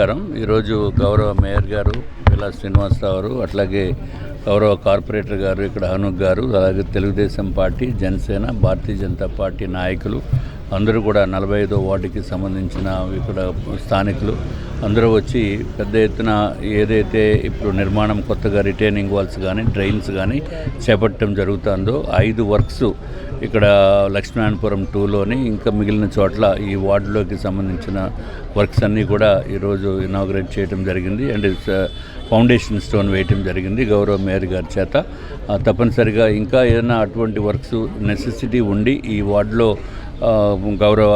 నమస్కారం. ఈరోజు గౌరవ మేయర్ గారు పిల్ల శ్రీనివాసరావు గారు అట్లాగే గౌరవ కార్పొరేటర్ గారు ఇక్కడ హనుక్ గారు అలాగే తెలుగుదేశం పార్టీ జనసేన భారతీయ జనతా పార్టీ నాయకులు అందరూ కూడా నలభై ఐదో వార్డుకి సంబంధించిన ఇక్కడ స్థానికులు అందరూ వచ్చి పెద్ద ఎత్తున ఏదైతే ఇప్పుడు నిర్మాణం కొత్తగా రిటైనింగ్ వాల్స్ కానీ డ్రైన్స్ కానీ చేపట్టడం జరుగుతుందో ఐదు వర్క్స్ ఇక్కడ లక్ష్మీనారాయణపురం టూలోని ఇంకా మిగిలిన చోట్ల ఈ వార్డులోకి సంబంధించిన వర్క్స్ అన్నీ కూడా ఈరోజు ఇనాగ్రేట్ చేయడం జరిగింది. అండ్ ఫౌండేషన్ స్టోన్ వేయటం జరిగింది గౌరవ మేయర్ గారి చేత. తప్పనిసరిగా ఇంకా ఏదైనా అటువంటి వర్క్స్ నెసెసిటీ ఉండి ఈ వార్డులో గౌరవ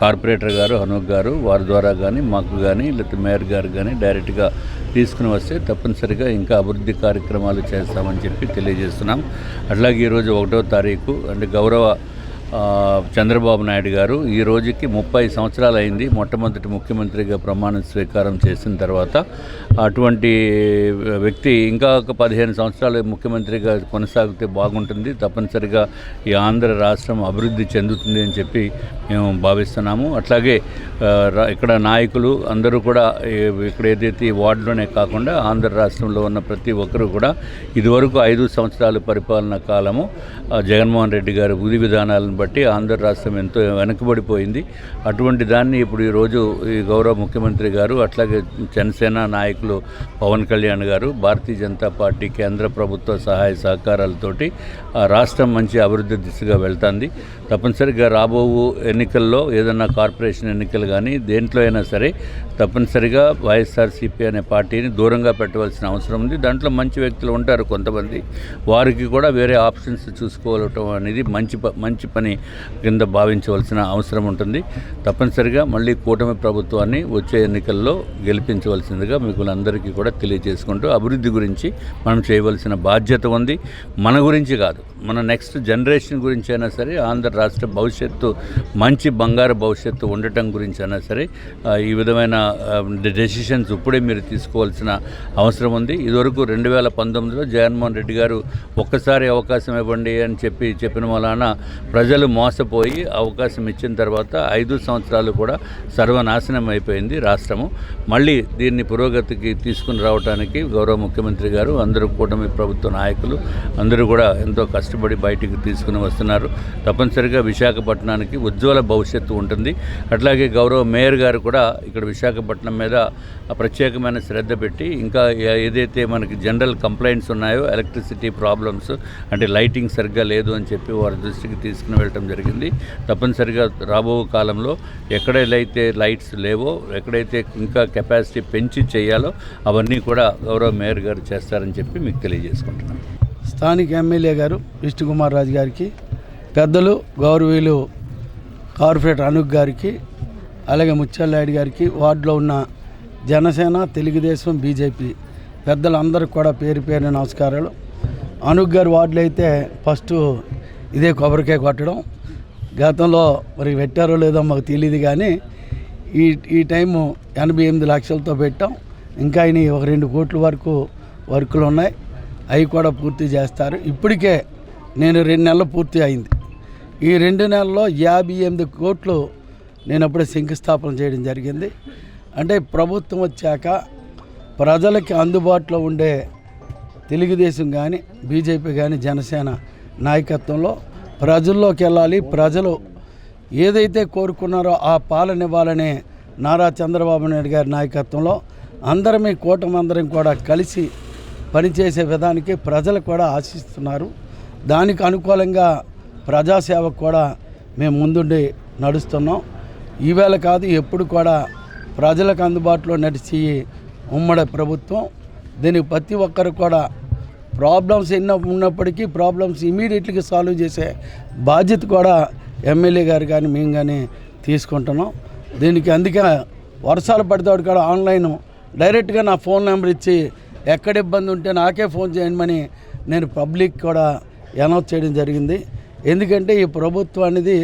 కార్పొరేటర్ గారు హనూక్ గారు వారి ద్వారా కానీ మాకు కానీ లేకపోతే మేయర్ గారు కానీ డైరెక్ట్గా తీసుకుని వస్తే తప్పనిసరిగా ఇంకా అభివృద్ధి కార్యక్రమాలు చేస్తామని చెప్పి తెలియజేస్తున్నాం. అట్లాగే ఈరోజు ఒకటో తారీఖు అంటే గౌరవ చంద్రబాబు నాయుడు గారు ఈ రోజుకి ముప్పై సంవత్సరాలు అయింది మొట్టమొదటి ముఖ్యమంత్రిగా ప్రమాణ స్వీకారం చేసిన తర్వాత అటువంటి వ్యక్తి ఇంకా ఒక పదిహేను సంవత్సరాలు ముఖ్యమంత్రిగా కొనసాగితే బాగుంటుంది. తప్పనిసరిగా ఈ ఆంధ్ర రాష్ట్రం అభివృద్ధి చెందుతుంది అని చెప్పి మేము భావిస్తున్నాము. అట్లాగే రా- ఇక్కడ నాయకులు అందరూ కూడా ఇక్కడ ఏదైతే ఈ వార్డులోనే కాకుండా ఆంధ్ర రాష్ట్రంలో ఉన్న ప్రతి ఒక్కరూ కూడా ఇదివరకు ఐదు సంవత్సరాల పరిపాలన కాలము జగన్మోహన్ రెడ్డి గారు విధి విధానాలను బట్టి ఆంధ్ర రాష్ట్రం ఎంతో వెనకబడిపోయింది. అటువంటి దాన్ని ఇప్పుడు ఈరోజు ఈ గౌరవ ముఖ్యమంత్రి గారు అట్లాగే జనసేన నాయకులు పవన్ కళ్యాణ్ గారు భారతీయ జనతా పార్టీ కేంద్ర ప్రభుత్వ సహాయ సహకారాలతోటి ఆ రాష్ట్రం మంచి అభివృద్ధి దిశగా వెళ్తుంది. తప్పనిసరిగా రాబో ఎన్నికల్లో ఏదన్నా కార్పొరేషన్ ఎన్నికలు కానీ దేంట్లో అయినా సరే తప్పనిసరిగా వైఎస్ఆర్సీపీ అనే పార్టీని దూరంగా పెట్టవలసిన అవసరం ఉంది. దాంట్లో మంచి వ్యక్తులు ఉంటారు కొంతమంది. వారికి కూడా వేరే ఆప్షన్స్ చూసుకోవటం అనేది మంచి ప- మంచి పని కింద భావించవలసిన అవసరం ఉంటుంది. తప్పనిసరిగా మళ్ళీ కూటమి ప్రభుత్వాన్ని వచ్చే ఎన్నికల్లో గెలిపించవలసిందిగా మీకు అందరికీ కూడా తెలియజేసుకుంటూ అభివృద్ధి గురించి మనం చేయవలసిన బాధ్యత ఉంది. మన గురించి కాదు మన నెక్స్ట్ జనరేషన్ గురించి అయినా సరే ఆంధ్ర రాష్ట్ర భవిష్యత్తు మంచి బంగారు భవిష్యత్తు ఉండటం గురించి అయినా సరే ఈ విధమైన డెసిషన్స్ ఇప్పుడే మీరు తీసుకోవాల్సిన అవసరం ఉంది. ఇదివరకు రెండు వేల పంతొమ్మిదిలో జగన్మోహన్ రెడ్డి గారు ఒక్కసారి అవకాశం ఇవ్వండి అని చెప్పి చెప్పిన వలన ప్రజలు మోసపోయి అవకాశం ఇచ్చిన తర్వాత ఐదు సంవత్సరాలు కూడా సర్వనాశనం అయిపోయింది రాష్ట్రము. మళ్ళీ దీన్ని పురోగతికి తీసుకుని రావడానికి గౌరవ ముఖ్యమంత్రి గారు అందరూ కూటమి ప్రభుత్వ నాయకులు అందరూ కూడా ఎంతో కష్టపడి బయటికి తీసుకుని వస్తున్నారు. తప్పనిసరిగా విశాఖపట్నానికి ఉజ్వల భవిష్యత్తు ఉంటుంది. అట్లాగే గౌరవ మేయర్ గారు కూడా ఇక్కడ విశాఖపట్నం మీద ప్రత్యేకమైన శ్రద్ధ పెట్టి ఇంకా ఏదైతే మనకి జనరల్ కంప్లైంట్స్ ఉన్నాయో ఎలక్ట్రిసిటీ ప్రాబ్లమ్స్ అంటే లైటింగ్ సరిగ్గా లేదు అని చెప్పి వారి దృష్టికి తీసుకుని వెళ్ళటం జరిగింది. తప్పనిసరిగా రాబో కాలంలో ఎక్కడైతే లైట్స్ లేవో ఎక్కడైతే ఇంకా కెపాసిటీ పెంచి చేయాలో అవన్నీ కూడా గౌరవ మేయర్ గారు చేస్తారని చెప్పి మీకు తెలియజేసుకుంటున్నాను. స్థానిక ఎమ్మెల్యే గారు విష్ణుకుమార్ రాజు గారికి పెద్దలు గౌరవీయులు కార్పొరేటర్ అనూప్ గారికి అలాగే ముత్యాలనాయుడు గారికి వార్డులో ఉన్న జనసేన తెలుగుదేశం బీజేపీ పెద్దలందరికీ కూడా పేరు పేరు నమస్కారాలు. అనూప్ గారి వార్డులో అయితే ఫస్ట్ ఇదే కొబ్బరికాయ కొట్టడం. గతంలో మరి పెట్టారో లేదో మాకు తెలియదు కానీ ఈ ఈ టైము ఎనభై ఎనిమిది లక్షలతో పెట్టాం. ఇంకా ఆయన ఒక రెండు కోట్ల వరకు వర్కులు ఉన్నాయి. అవి కూడా పూర్తి చేస్తారు. ఇప్పటికే నేను రెండు నెలలు పూర్తి అయింది. ఈ రెండు నెలల్లో యాభై ఎనిమిది కోట్లు నేను అప్పుడే శంకుస్థాపన చేయడం జరిగింది. అంటే ప్రభుత్వం వచ్చాక ప్రజలకి అందుబాటులో ఉండే తెలుగుదేశం కానీ బీజేపీ కానీ జనసేన నాయకత్వంలో ప్రజల్లోకి వెళ్ళాలి. ప్రజలు ఏదైతే కోరుకున్నారో ఆ పాలన ఇవ్వాలనే నారా చంద్రబాబు నాయుడు గారి నాయకత్వంలో అందరమే కూటమందరం కూడా కలిసి పనిచేసే విధానికి ప్రజలు కూడా ఆశిస్తున్నారు. దానికి అనుకూలంగా ప్రజాసేవకు కూడా మేము ముందుండి నడుస్తున్నాం. ఈవేళ కాదు ఎప్పుడు కూడా ప్రజలకు అందుబాటులో నడిచి ఉమ్మడి ప్రభుత్వం దీనికి ప్రతి ఒక్కరు కూడా ప్రాబ్లమ్స్ ఎన్న ఉన్నప్పటికీ ప్రాబ్లమ్స్ ఇమీడియట్గా సాల్వ్ చేసే బాధ్యత కూడా ఎమ్మెల్యే గారు కానీ మేము కానీ తీసుకుంటున్నాం. దీనికి అందుకే వర్షాలు పడితే కూడా ఆన్లైన్ డైరెక్ట్గా నా ఫోన్ నెంబర్ ఇచ్చి ఎక్కడ ఇబ్బంది ఉంటే నాకే ఫోన్ చేయమని నేను పబ్లిక్ కూడా అనౌన్స్ చేయడం జరిగింది. ఎందుకంటే ఈ ప్రభుత్వం అనేది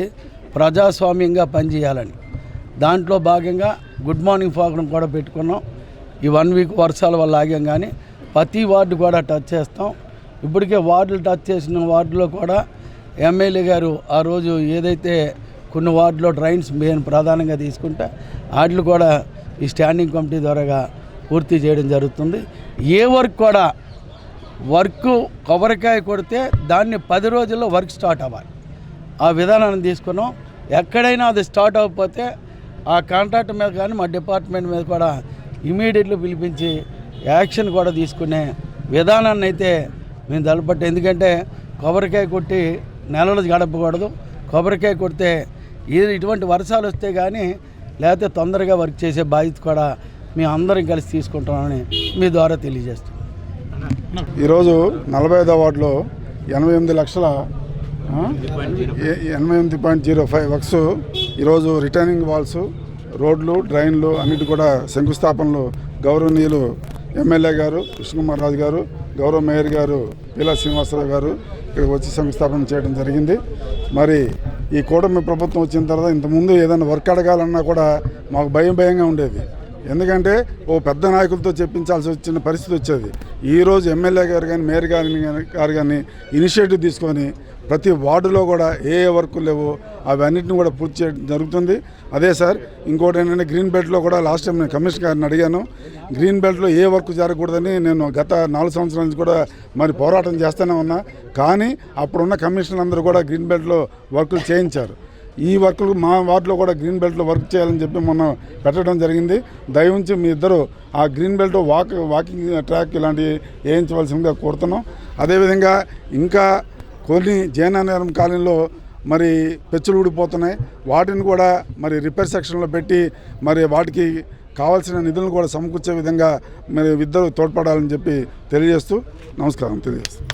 ప్రజాస్వామ్యంగా పనిచేయాలని. దాంట్లో భాగంగా గుడ్ మార్నింగ్ ప్రోగ్రాం కూడా పెట్టుకున్నాం. ఈ వన్ వీక్ వర్షాల వల్ల ఆగాం కానీ ప్రతి వార్డు కూడా టచ్ చేస్తాం. ఇప్పటికే వార్డులు టచ్ చేసిన వార్డులో కూడా ఎమ్మెల్యే గారు ఆ రోజు ఏదైతే కొన్ని వార్డులో డ్రైన్స్ మెయిన్ ప్రధానంగా తీసుకుంటే వాటిని కూడా ఈ స్టాండింగ్ కమిటీ ద్వారాగా పూర్తి చేయడం జరుగుతుంది. ఏ వర్క్ కూడా వర్క్ కొబ్బరికాయ కొడితే దాన్ని పది రోజుల్లో వర్క్ స్టార్ట్ అవ్వాలి. ఆ విధానాన్ని తీసుకున్నాం. ఎక్కడైనా అది స్టార్ట్ అవ్వకపోతే ఆ కాంట్రాక్ట్ మీద కానీ మా డిపార్ట్మెంట్ మీద కూడా ఇమీడియట్లీ పిలిపించి యాక్షన్ కూడా తీసుకునే విధానాన్ని అయితే మేము తలపట్టు. ఎందుకంటే కొబ్బరికాయ కొట్టి నెలలు గడపకూడదు. కొబ్బరికాయ కొడితే ఇది ఇటువంటి వర్షాలు వస్తే కానీ లేకపోతే తొందరగా వర్క్ చేసే బాధ్యత కూడా మేము అందరం కలిసి తీసుకుంటామని మీ ద్వారా తెలియజేస్తాం ఈరోజు నలభై ఐదో వార్డులో ఎనభై ఎనిమిది లక్షల ఎనభై ఎనిమిది పాయింట్ జీరో ఫైవ్ వర్క్స్ ఈరోజు రిటర్నింగ్ వాల్స్ రోడ్లు డ్రైన్లు అన్నిటి కూడా శంకుస్థాపనలు గౌరవనీయులు ఎమ్మెల్యే గారు కృష్ణకుమార్ రాజు గారు గౌరవ మేయర్ గారు పీలా శ్రీనివాసరావు గారు ఇక్కడికి వచ్చి శంకుస్థాపన చేయడం జరిగింది. మరి ఈ కూటమి ప్రభుత్వం వచ్చిన తర్వాత ఇంతకుముందు ఏదైనా వర్క్ అడగాలన్నా కూడా మాకు భయం భయంగా ఉండేది. ఎందుకంటే ఓ పెద్ద నాయకులతో చెప్పించాల్సి వచ్చిన పరిస్థితి వచ్చేది. ఈరోజు ఎమ్మెల్యే గారు కానీ మేయర్ గారి గారు కానీ ఇనిషియేటివ్ తీసుకొని ప్రతి వార్డులో కూడా ఏ ఏ వర్కులు లేవో అవన్నిటిని కూడా పూర్తి చేయడం జరుగుతుంది. అదే సార్ ఇంకోటి ఏంటంటే గ్రీన్ బెల్ట్లో కూడా లాస్ట్ టైం నేను కమిషనర్ గారిని అడిగాను. గ్రీన్ బెల్ట్లో ఏ వర్క్ జరగకూడదని నేను గత నాలుగు సంవత్సరాల నుంచి కూడా మరి పోరాటం చేస్తూనే ఉన్నా. కానీ అప్పుడున్న కమిషనర్ అందరూ కూడా గ్రీన్ బెల్ట్లో వర్కులు చేయించారు. ఈ వర్క్లు మా వార్డులో కూడా గ్రీన్ బెల్ట్లో వర్క్ చేయాలని చెప్పి మొన్న పెట్టడం జరిగింది. దయవుంచి మీ ఇద్దరు ఆ green belt walk walking track ఇలాంటివి వేయించవలసిందిగా కోరుతున్నాం. అదేవిధంగా ఇంకా కొన్ని జయనారాయణ కాలనీలో మరి పెచ్చులు ఊడిపోతున్నాయి. వాటిని కూడా మరి రిపేర్ సెక్షన్లో పెట్టి మరి వాటికి కావాల్సిన నిధులను కూడా సమకూర్చే విధంగా మరి ఇద్దరు తోడ్పడాలని చెప్పి తెలియజేస్తూ నమస్కారం తెలియజేస్తాను